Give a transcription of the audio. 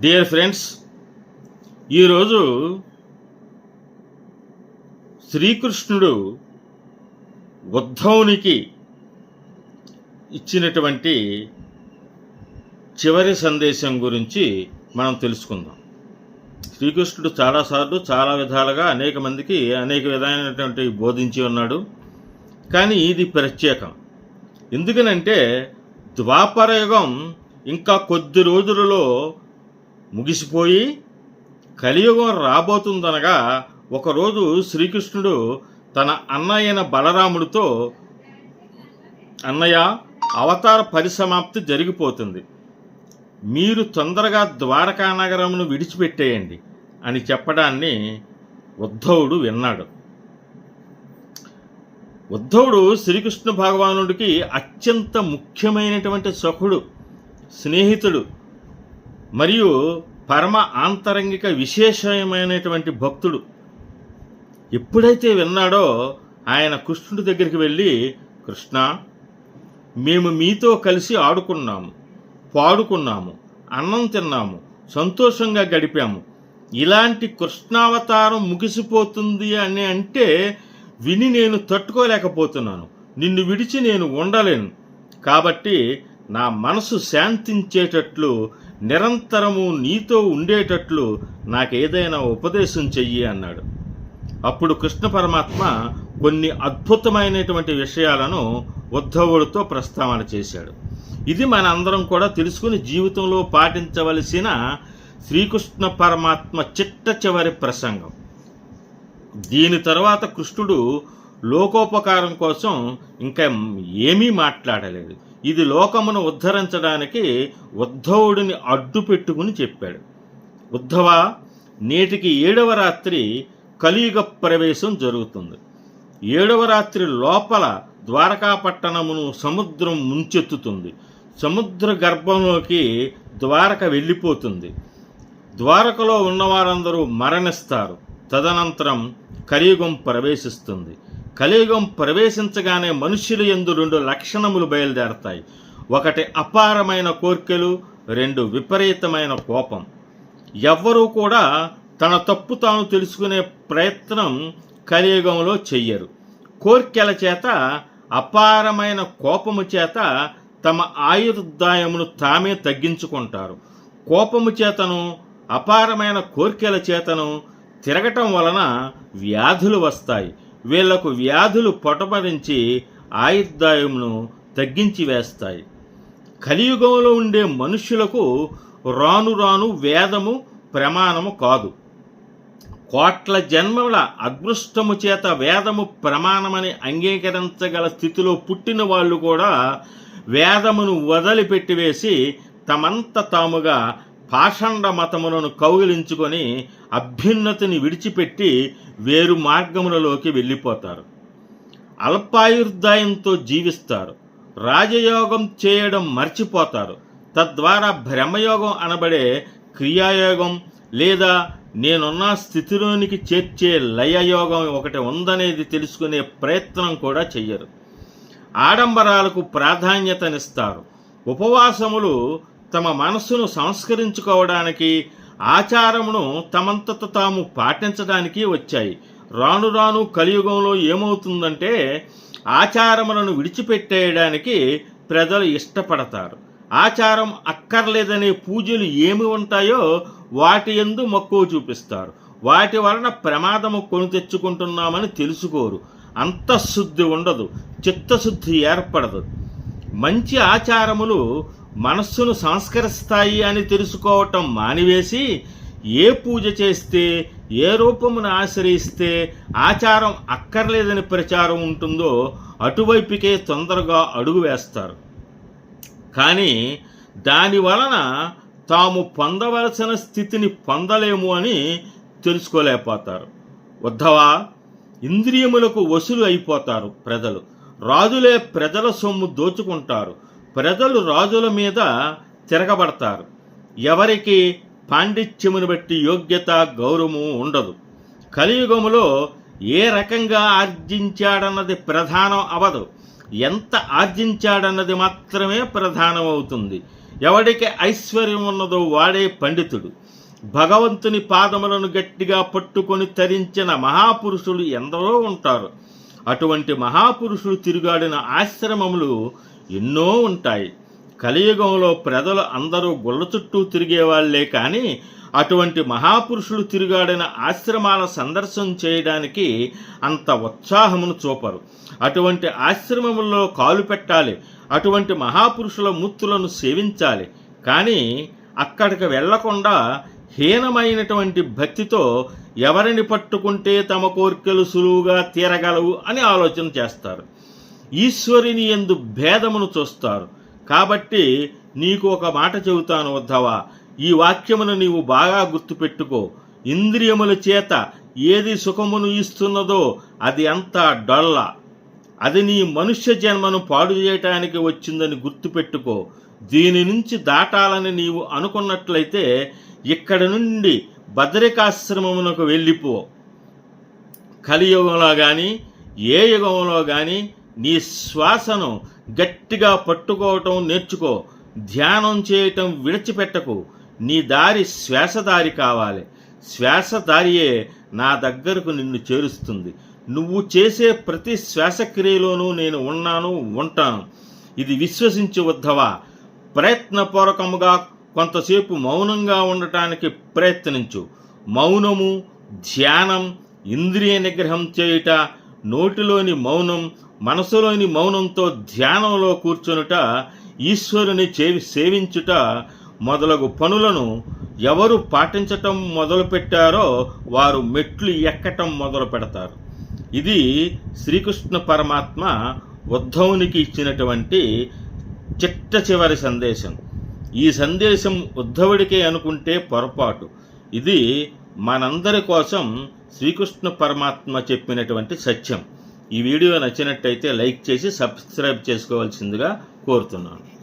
Dear friends ఈరోజు శ్రీకృష్ణుడు ఉద్ధవునికి ఇచ్చినటువంటి చివరి సందేశం గురించి మనం తెలుసుకుందాం. శ్రీకృష్ణుడు చాలాసార్లు చాలా విధాలుగా అనేక మందికి అనేక విధమైనటువంటి బోధించి ఉన్నాడు. కానీ ఇది ప్రత్యేకం. ఎందుకనంటే ద్వాపరయుగం ఇంకా కొద్ది రోజులలో ముగిసిపోయి కలియుగం రాబోతుందనగా ఒకరోజు శ్రీకృష్ణుడు తన అన్నయ్యన బలరాముడితో అన్నయ్య అవతార పరిసమాప్తి జరిగిపోతుంది. మీరు తొందరగా ద్వారకా నగరమును విడిచిపెట్టేయండి అని చెప్పడాన్ని ఉద్ధవుడు విన్నాడు. ఉద్ధవుడు శ్రీకృష్ణ భగవానుడికి అత్యంత ముఖ్యమైనటువంటి సఖుడు స్నేహితుడు. మరియు పరమ ఆంతరంగిక విశేషమైనటువంటి భక్తుడు ఎప్పుడైతే విన్నాడో ఆయన కృష్ణుడి దగ్గరికి వెళ్ళి కృష్ణ మేము మీతో కలిసి ఆడుకున్నాము పాడుకున్నాము అన్నం తిన్నాము సంతోషంగా గడిపాము. ఇలాంటి కృష్ణావతారం ముగిసిపోతుంది అని అంటే విని నేను తట్టుకోలేకపోతున్నాను. నిన్ను విడిచి నేను ఉండలేను. కాబట్టి నా మనసు శాంతించేటట్లు నిరంతరము నీతో ఉండేటట్లు నాకేదైనా ఉపదేశం చెయ్యి అన్నాడు. అప్పుడు కృష్ణ పరమాత్మ కొన్ని అద్భుతమైనటువంటి విషయాలను ఉద్ధవుడితో ప్రస్తావన చేశాడు. ఇది మన అందరం కూడా తెలుసుకుని జీవితంలో పాటించవలసిన శ్రీకృష్ణ పరమాత్మ చిట్ట చివరి ప్రసంగం. దీని తర్వాత కృష్ణుడు లోకోపకారం కోసం ఇంకా ఏమీ మాట్లాడలేదు. ఇది లోకమును ఉద్ధరించడానికి ఉద్ధవుడిని అడ్డు పెట్టుకుని చెప్పాడు. ఉద్ధవ నేటికి ఏడవ రాత్రి కలియుగ ప్రవేశం జరుగుతుంది. ఏడవ రాత్రి లోపల ద్వారకాపట్టణమును సముద్రం ముంచెత్తుతుంది. సముద్ర గర్భంలోకి ద్వారక వెళ్ళిపోతుంది. ద్వారకలో ఉన్నవారందరూ మరణిస్తారు. తదనంతరం కలియుగం ప్రవేశిస్తుంది. కలియుగం ప్రవేశించగానే మనుష్యులు ఎందు రెండు లక్షణములు బయలుదేరతాయి. ఒకటి అపారమైన కోర్కెలు రెండు విపరీతమైన కోపం. ఎవ్వరూ కూడా తన తప్పు తాను తెలుసుకునే ప్రయత్నం కలియుగంలో చెయ్యరు. కోర్కెల చేత అపారమైన కోపము చేత తమ ఆయుర్దాయమును తామే తగ్గించుకుంటారు. కోపము చేతను అపారమైన కోర్కెల చేతను తిరగటం వలన వ్యాధులు వస్తాయి. వీళ్ళకు వ్యాధులు పొటపరించి ఆయుర్దాయమును తగ్గించి వేస్తాయి. కలియుగంలో ఉండే మనుష్యులకు రాను రాను వేదము ప్రమాణము కాదు. కోట్ల జన్మల అదృష్టము చేత వేదము ప్రమాణమని అంగీకరించగల స్థితిలో పుట్టిన వాళ్ళు కూడా వేదమును వదిలిపెట్టివేసి తమంత తాముగా పాషండ మతములను కౌగిలించుకొని అభ్యున్నతిని విడిచిపెట్టి వేరు మార్గములలోకి వెళ్ళిపోతారు. అల్పాయుర్దాయంతో జీవిస్తారు. రాజయోగం చేయడం మర్చిపోతారు. తద్వారా భ్రమయోగం అనబడే క్రియాయోగం లేదా నేనున్న స్థితిలోనికి చేర్చే లయయోగం ఒకటి ఉందనేది తెలుసుకునే ప్రయత్నం కూడా చెయ్యరు. ఆడంబరాలకు ప్రాధాన్యతనిస్తారు. ఉపవాసములు తమ మనస్సును సంస్కరించుకోవడానికి ఆచారమును తమంతట తాము పాటించడానికి వచ్చాయి. రాను రాను కలియుగంలో ఏమవుతుందంటే ఆచారములను విడిచిపెట్టేయడానికి ప్రజలు ఇష్టపడతారు. ఆచారం అక్కర్లేదనే పూజలు ఏమి ఉంటాయో వాటి ఎందు మక్కువ చూపిస్తారు. వాటి వలన ప్రమాదము కొని తెచ్చుకుంటున్నామని తెలుసుకోరు. అంతఃశుద్ధి ఉండదు. చిత్తశుద్ధి ఏర్పడదు. మంచి ఆచారములు మనస్సును సంస్కరిస్తాయి అని తెలుసుకోవటం మానివేసి ఏ పూజ చేస్తే ఏ రూపమును ఆశ్రయిస్తే ఆచారం అక్కర్లేదని ప్రచారం ఉంటుందో అటువైపుకే తొందరగా అడుగు వేస్తారు. కానీ దాని వలన తాము పొందవలసిన స్థితిని పొందలేము అని తెలుసుకోలేకపోతారు. ఉద్ధవా ఇంద్రియములకు వసులు అయిపోతారు ప్రజలు. రాజులే ప్రజల సొమ్ము దోచుకుంటారు. ప్రజలు రాజుల మీద తిరగబడతారు. ఎవరికి పాండిత్యమును బట్టి యోగ్యత గౌరవము ఉండదు. కలియుగములో ఏ రకంగా ఆర్జించాడన్నది ప్రధానం అవదు. ఎంత ఆర్జించాడన్నది మాత్రమే ప్రధానమవుతుంది. ఎవడికి ఐశ్వర్యం ఉన్నదో వాడే పండితుడు. భగవంతుని పాదములను గట్టిగా పట్టుకొని తరించిన మహాపురుషులు ఎందరో ఉంటారు. అటువంటి మహాపురుషులు తిరుగాడిన ఆశ్రమములు ఎన్నో ఉంటాయి. కలియుగంలో ప్రజలు అందరూ గుళ్ళ చుట్టూ తిరిగేవాళ్ళే కానీ అటువంటి మహాపురుషులు తిరుగాడిన ఆశ్రమాల సందర్శనం చేయడానికి అంత ఉత్సాహమును చూపరు. అటువంటి ఆశ్రమముల్లో కాలు పెట్టాలి. అటువంటి మహాపురుషుల మూర్తులను సేవించాలి. కానీ అక్కడికి వెళ్ళకుండా హీనమైనటువంటి భక్తితో ఎవరిని పట్టుకుంటే తమ కోరికలు సులువుగా తీరగలవు అని ఆలోచన చేస్తారు. ఈశ్వరుని ఎందు భేదమును చూస్తారు. కాబట్టి నీకు ఒక మాట చెబుతాను వద్దవా? ఈ వాక్యమును నీవు బాగా గుర్తుపెట్టుకో. ఇంద్రియముల చేత ఏది సుఖమును ఇస్తున్నదో అది అంతా డొల్ల. అది నీ మనుష్య జన్మను పాడు చేయటానికి వచ్చిందని గుర్తుపెట్టుకో. దీని నుంచి దాటాలని నీవు అనుకున్నట్లయితే ఇక్కడ నుండి బదరికాశ్రమమునకు వెళ్ళిపో. కలియుగంలో కానీ ఏ యుగంలో కానీ నీ శ్వాసను గట్టిగా పట్టుకోవటం నేర్చుకో. ధ్యానం చేయటం విడిచిపెట్టకు. నీ దారి శ్వాసదారి కావాలి. శ్వాసదారియే నా దగ్గరకు నిన్ను చేరుస్తుంది. నువ్వు చేసే ప్రతి శ్వాసక్రియలోనూ నేను ఉన్నాను ఉంటాను. ఇది విశ్వసించి వద్దవా ప్రయత్నపూర్వకముగా కొంతసేపు మౌనంగా ఉండటానికి ప్రయత్నించు. మౌనము ధ్యానం ఇంద్రియ నిగ్రహం చేయుట నోటిలోని మౌనం మనసులోని మౌనంతో ధ్యానంలో కూర్చొనుట ఈశ్వరుని చేవి సేవించుట మొదలగు పనులను ఎవరు పాటించటం మొదలుపెట్టారో వారు మెట్లు ఎక్కటం మొదలు పెడతారు. ఇది శ్రీకృష్ణ పరమాత్మ ఉద్ధవునికి ఇచ్చినటువంటి చిట్ట చివరి సందేశం. ఈ సందేశం ఉద్ధవుడికే అనుకుంటే పొరపాటు. ఇది మనందరి కోసం శ్రీకృష్ణ పరమాత్మ చెప్పినటువంటి సత్యం. ఈ వీడియో నచ్చినట్టయితే లైక్ చేసి సబ్స్క్రైబ్ చేసుకోవాల్సిందిగా కోరుతున్నాను.